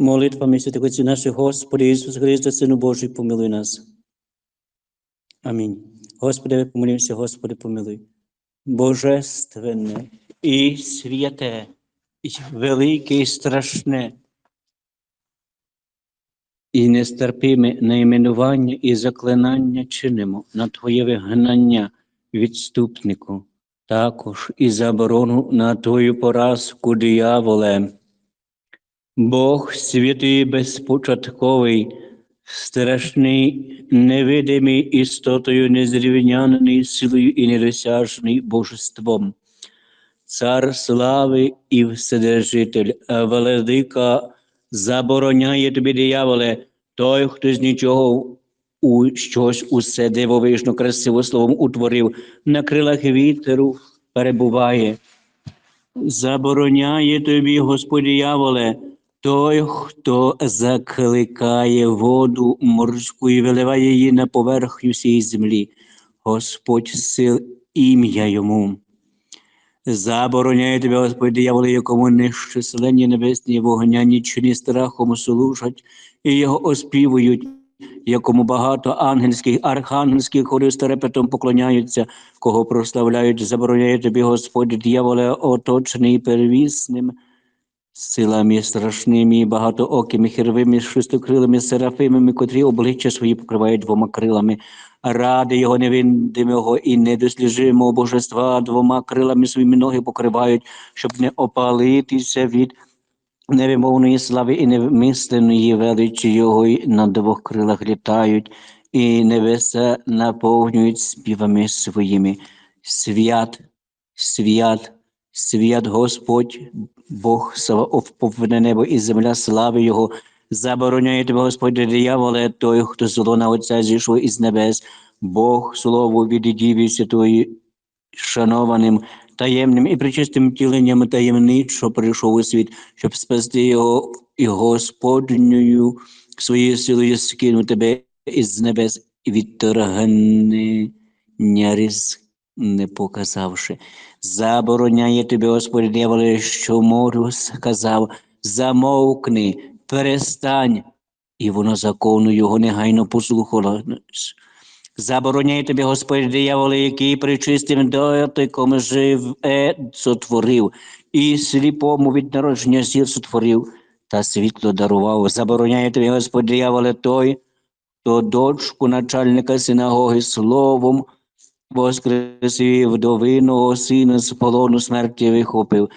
Молитвами святих отців наших, Господи Ісус Христос, Сину Божий, помилуй нас. Амінь. Господи, помолімся, Господи, помилуй. Божественне і святе, і велике і страшне, і нестерпиме найменування і заклинання чинимо на Твоє вигнання, відступнику, також і заборону на Твою поразку, дияволе. Бог святий безпочатковий, страшний, невидимий істотою, незрівняний силою і недосяжний божеством. Цар слави і Вседержитель, а владика забороняє тобі, дияволе, той, хто з нічого у щось усе дивовижно, красиво словом утворив, на крилах вітеру перебуває. Забороняє тобі, Господь дияволе, той, хто закликає воду морську і виливає її на поверхню всієї землі. Господь сил ім'я йому. Забороняє тебе, Господь, дияволе, якому нещисленні небесні вогня нічні страхом служать і його оспівують, якому багато ангельських, архангельських хорів з терепетом поклоняються, кого прославляють, забороняє тобі, Господь, дияволе, оточений первісним силами страшними, багатоокими, хервими, шестокрилими, серафимами, котрі обличчя свої покривають двома крилами, ради його невидимого і недосліджимого божества двома крилами своїми ноги покривають, щоб не опалитися від невимовної слави і невмисленої величі його і на двох крилах літають, і небеса наповнюють співами своїми. Свят, свят, свят Господь, Бог Саваоф, повне небо і земля, слави Його. Забороняє тебе, Господь, дияволе, той, хто зло на Отця зійшов із небес, Бог, Слово від Діві Святої, шанованим, таємним і причистим тіленням таємничо прийшов у світ, щоб спасти його і Господньою своєю силою скину тебе із небес і відторгнення різ не показавши. Забороняє тобі, Господь дияволе, що морю сказав, замовкни, перестань, і воно закону його негайно послухало. Забороняє тобі, Господь дияволе, який причистим дотиком жив, е, сотворив, і сліпому від народження сіл сотворив, та світло дарував. Забороняє тобі, Господь дияволе, той, хто дочку начальника синагоги словом воскресив вдовиного сина з полону смерті вихопив,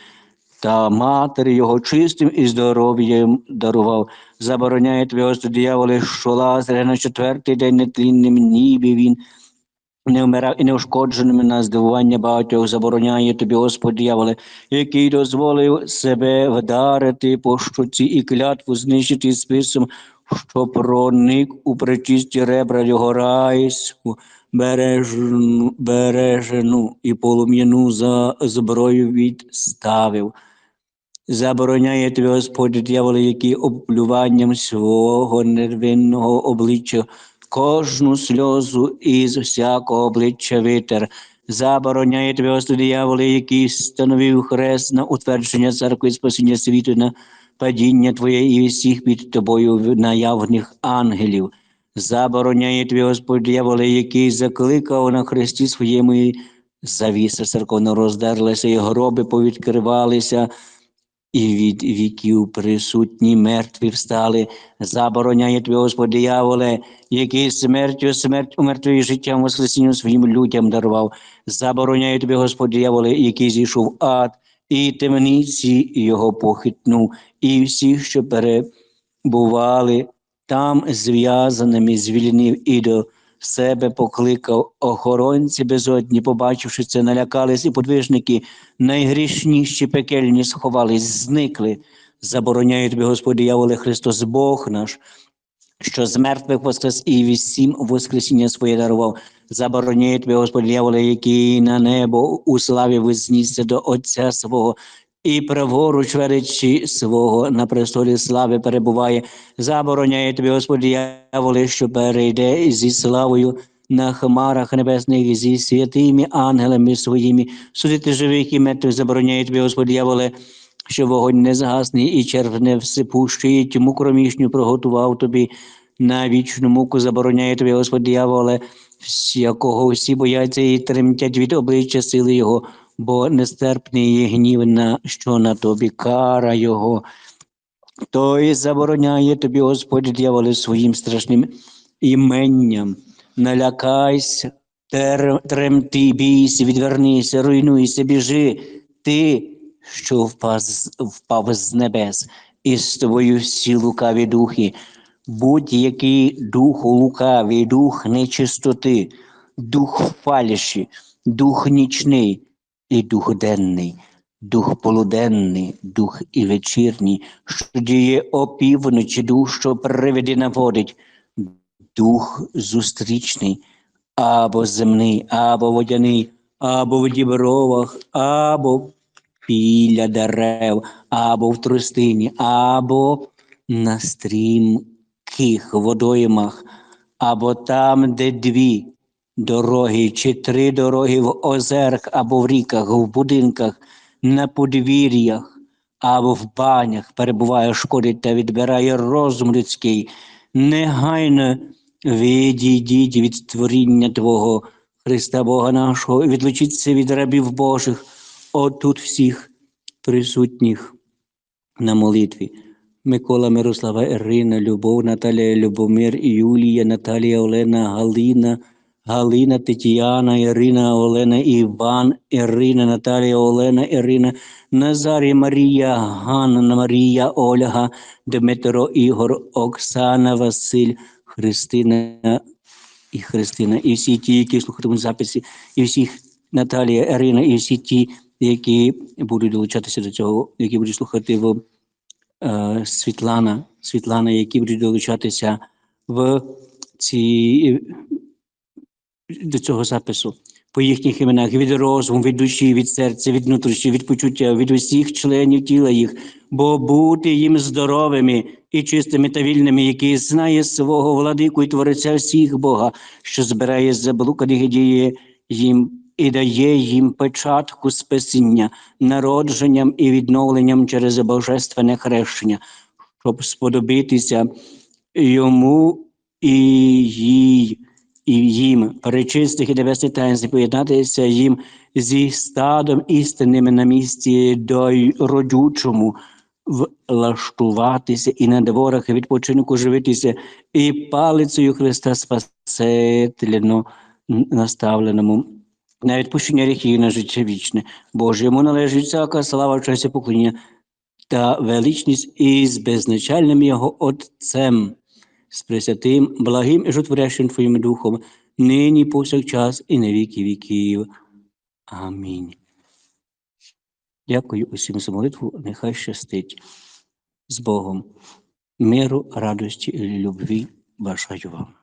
та матері його чистим і здоров'ям дарував. Забороняє тобі, Господи, дияволе, що лазаря на четвертий день нетлінним нібі він не вмирав і неушкодженим на здивування багатьох забороняє тобі, Господь дияволе, який дозволив себе вдарити по щоці і клятву знищити списом, що проник у пречисті ребра його райську, бережну, бережену і полум'яну за зброю відставив. Забороняє тобі, Господь, дьяволе, який обплюванням свого невинного обличчя кожну сльозу із всякого обличчя витер. Забороняє тобі, Господи, дияволе, який становив хрест на утвердження церкви і спасіння світу на падіння Твоє і всіх під тобою наявних ангелів. Забороняє тобі, Господь, дияволе, який закликав на хресті своєму і завіса церковно роздерлася, і гроби повідкривалися, і від віків присутні мертві встали. Забороняє тобі, Господь, дияволе, який смертю смерть умертвий життям воскресінням своїм людям дарував. Забороняє тобі, Господь, дияволе, який зійшов ад, і темниці його похитнув, і всі, що перебували там зв'язаними звільнив і до себе покликав охоронці безодні, побачивши це, налякались і подвижники, найгрішніші пекельні сховались, зникли. Забороняє тобі, Господи, яволе Христос Бог наш, що з мертвих воскрес і всім воскресіння своє дарував. Забороняє тобі, Господи, яволе, який на небо у славі вознісся до Отця свого, і праворуч величі свого на престолі слави перебуває, забороняє тобі, Господи, яволи, що перейде зі славою на хмарах небесних зі святими ангелами своїми, судити живих і мертвих, забороняє тобі, Господи, яволе, що вогонь не згасне і черв не всипущує, тьму кромішню приготував тобі на вічну муку. Забороняє тобі, Господь дьяволе, всі- якого всі бояться і тремтять від обличчя сили Його, бо нестерпний є гнів, на що на тобі кара Його. Той забороняє тобі, Господь дьяволе, своїм страшним іменням. Налякайся, тер- тремти, бійся, відвернися, руйнуйся, біжи. Ти, що впав, впав з небес, і з тобою всі лукаві духи. Будь-який дух лукавий, дух нечистоти, дух фальші, дух нічний і дух денний, дух полуденний, дух і вечірній, що діє опівночі, дух, що привиди наводить, дух зустрічний, або земний, або водяний, або в дібровах, або біля дерев, або в тростині, або на стрімких водоймах, або там, де дві дороги, чи три дороги в озерах, або в ріках, в будинках, на подвір'ях, або в банях перебуває, шкодить та відбирає розум людський. Негайно відійдіть від створіння Твого, Христа Бога нашого, і відлучіться від рабів Божих, отут всіх присутніх на молитві. Микола, Мирослава, Ірина, Любов, Наталія, Любомир, Юлія, Наталія, Олена, Галина, Галина, Тетяна, Ірина, Олена, Іван, Ірина, Наталія, Олена, Ірина, Назарій, Марія, Ганна, Марія, Ольга, Дмитро, Ігор, Оксана, Василь, Христина і Христина, і всі ті, які слухатимуть записи, і всіх Наталія, Ірина, і всі ті, які будуть долучатися до цього, які будуть слухати в е, Світлана, Світлана, які будуть долучатися в ці, до цього запису. По їхніх іменах від розуму, від душі, від серця, від внутрішні, від почуття, від усіх членів тіла їх, бо бути їм здоровими і чистими та вільними, які знає свого владику і творця всіх Бога, що збирає заблуканих і діє їм і дає їм печатку спасіння, народженням і відновленням через божественне хрещення, щоб сподобитися йому і їй, і їм, перечистих і небесних поєднатися їм зі стадом істинними на місці родючому, влаштуватися і на дворах відпочинку живитися, і палицею Христа Спасительно наставленому. На відпущення гріхів на життя вічне. Боже, йому належить всяка слава, честь і поклоніння та величність із безначальним його Отцем, з пресвятим, благим і жутворящим Твоїм Духом, нині повсякчас і на віки віків. Амінь. Дякую усім за молитву, нехай щастить з Богом. Миру, радості і любві бажаю вам.